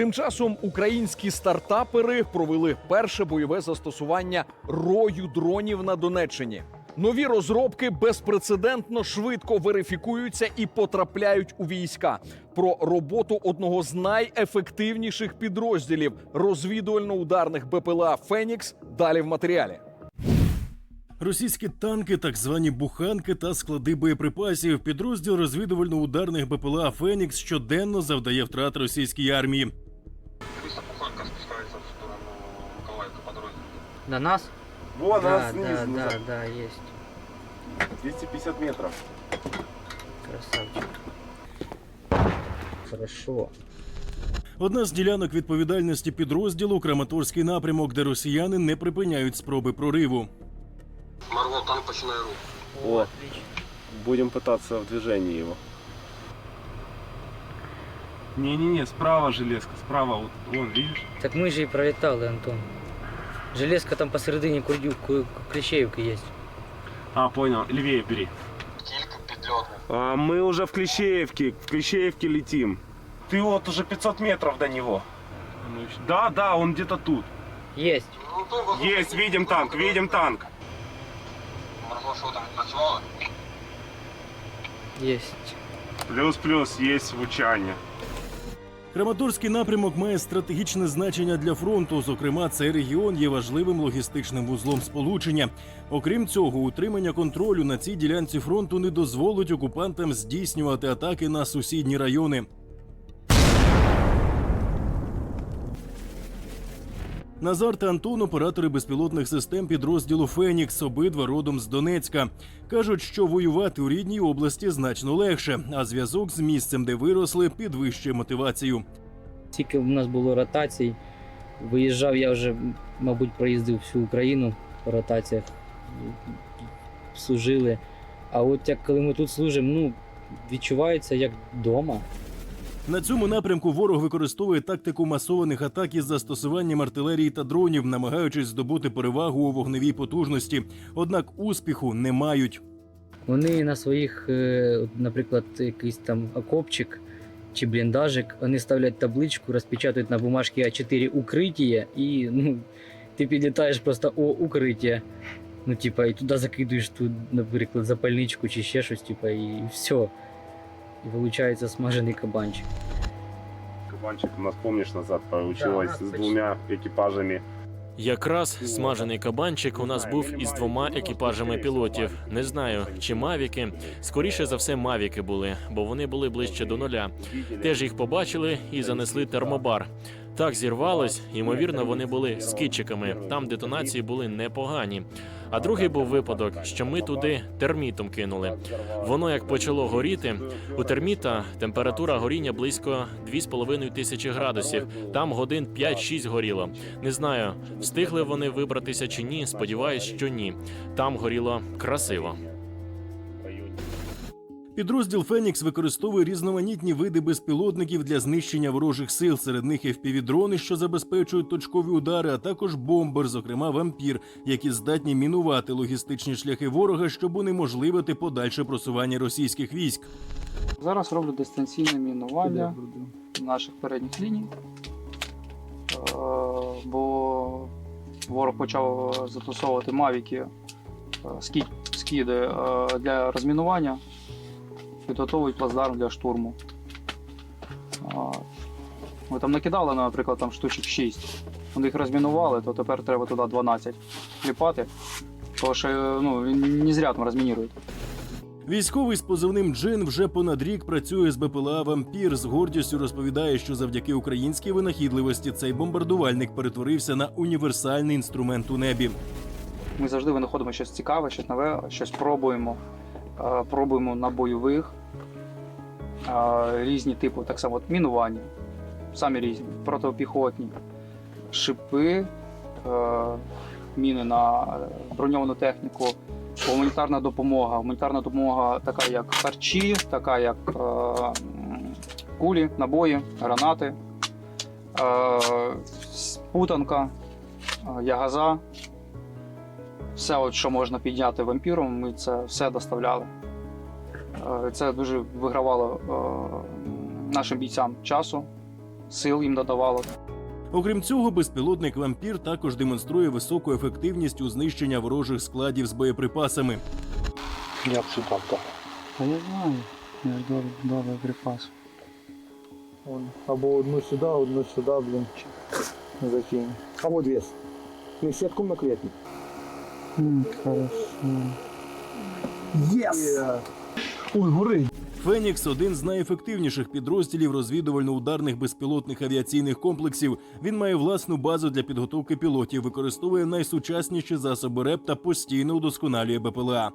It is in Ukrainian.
Тим часом українські стартапери провели перше бойове застосування рою дронів на Донеччині. Нові розробки безпрецедентно швидко верифікуються і потрапляють у війська. Про роботу одного з найефективніших підрозділів розвідувально-ударних БПЛА Фенікс далі в матеріалі. Російські танки, так звані буханки та склади боєприпасів. Підрозділ розвідувально-ударних БПЛА Фенікс щоденно завдає втрат російській армії. До нас? Вон да, она да, снизу, да, назад. да, есть. 250 метров. Красавчик. Хорошо. Одна з ділянок відповідальності підрозділу Краматорський напрямок, де росіяни не припиняють спроби прориву. Марго, танк починає рух. О. отлично. Будем пытаться в движении его. Не-не-не, справа железка, справа, вот, вон, видишь? Так мы же и пролетали, Антон. Железка там посередине Курдю, Ку- Клещеевка есть. А, понял, левее бери. Кілька підльотних. А мы уже в Клещеевке, в Клещеевке летим. Ты вот уже 500 метров до него. Да, да, он где-то тут. Есть. Ну, Есть, видим танк, видим танк. Марго, що там працювало? Есть. Плюс-плюс, есть звучание. Краматорський напрямок має стратегічне значення для фронту. Зокрема, цей регіон є важливим логістичним вузлом сполучення. Окрім цього, утримання контролю на цій ділянці фронту не дозволить окупантам здійснювати атаки на сусідні райони. Назар та Антон оператори безпілотних систем підрозділу Фенікс, обидва родом з Донецька. Кажуть, що воювати у рідній області значно легше, а зв'язок з місцем, де виросли, підвищує мотивацію. Скільки в нас було ротацій. Виїжджав я вже, мабуть, проїздив всю Україну по ротаціях. Служили. А от як коли ми тут служимо, ну, відчувається як вдома. На цьому напрямку ворог використовує тактику масованих атак із застосуванням артилерії та дронів, намагаючись здобути перевагу у вогневій потужності. Однак успіху не мають. Вони на своїх, е, наприклад, якийсь там окопчик чи бліндажик, вони ставлять табличку, розпечатують на бумажці А4 укриття, і ну, ти підлітаєш просто о укриття. Ну, типа, і туди закидуєш ту, наприклад, запальничку чи ще щось, типа, і все. І виходить смажений кабанчик. Кабанчик у нас, помнишь, назад получилось Да, с почти. двумя экипажами. Якраз смажений кабанчик у нас був із двома екіпажами пілотів. Не знаю, чи мавіки. Скоріше за все, мавіки були, бо вони були ближче до нуля. Теж їх побачили і занесли термобар. Так зірвалось, ймовірно, вони були скидчиками. Там детонації були непогані. А другий був випадок, що ми туди термітом кинули. Воно як почало горіти. У терміта температура горіння близько 2,5 тисячі градусів. Там годин 5-6 горіло. Не знаю, встигли вони вибратися чи ні. Сподіваюсь, що ні. Там горіло красиво. Підрозділ Фенікс використовує різноманітні види безпілотників для знищення ворожих сил. Серед них FPV-дрони, що забезпечують точкові удари, а також бомбер, зокрема вампір, які здатні мінувати логістичні шляхи ворога, щоб унеможливити подальше просування російських військ. Зараз роблю дистанційне мінування наших передніх ліній, Е, бо ворог почав застосовувати мавіки, е, скі- скиди е, для розмінування, підготовують плацдарм для штурму. Ми там накидали, наприклад, там штучок 6. Вони їх розмінували, то тепер треба туди 12 кліпати. Тому що ну, не зря там розмінірують. Військовий з позивним Джин вже понад рік працює з БПЛА Вампір. З гордістю розповідає, що завдяки українській винахідливості цей бомбардувальник перетворився на універсальний інструмент у небі. Ми завжди винаходимо щось цікаве, щось нове, щось пробуємо. Пробуємо на бойових різні типи, так само от мінування, самі різні, протипіхотні, шипи, міни на броньовану техніку, гуманітарна допомога. Гуманітарна допомога така, як харчі, така як кулі, набої, гранати, путанка, ягаза все, от, що можна підняти вампіром, ми це все доставляли. Е, Це дуже вигравало е, нашим бійцям часу, сил їм додавало. Окрім цього, безпілотник вампір також демонструє високу ефективність у знищення ворожих складів з боєприпасами. Як сюди так? А я знаю, я ж добре, добре припас. Або одну сюди, одну сюди, блін. Закинь. Або дві. Сітку наклепить. Хорошо. Єс! Ой, горить. Фенікс один з найефективніших підрозділів розвідувально-ударних безпілотних авіаційних комплексів. Він має власну базу для підготовки пілотів, використовує найсучасніші засоби РЕП та постійно удосконалює БПЛА.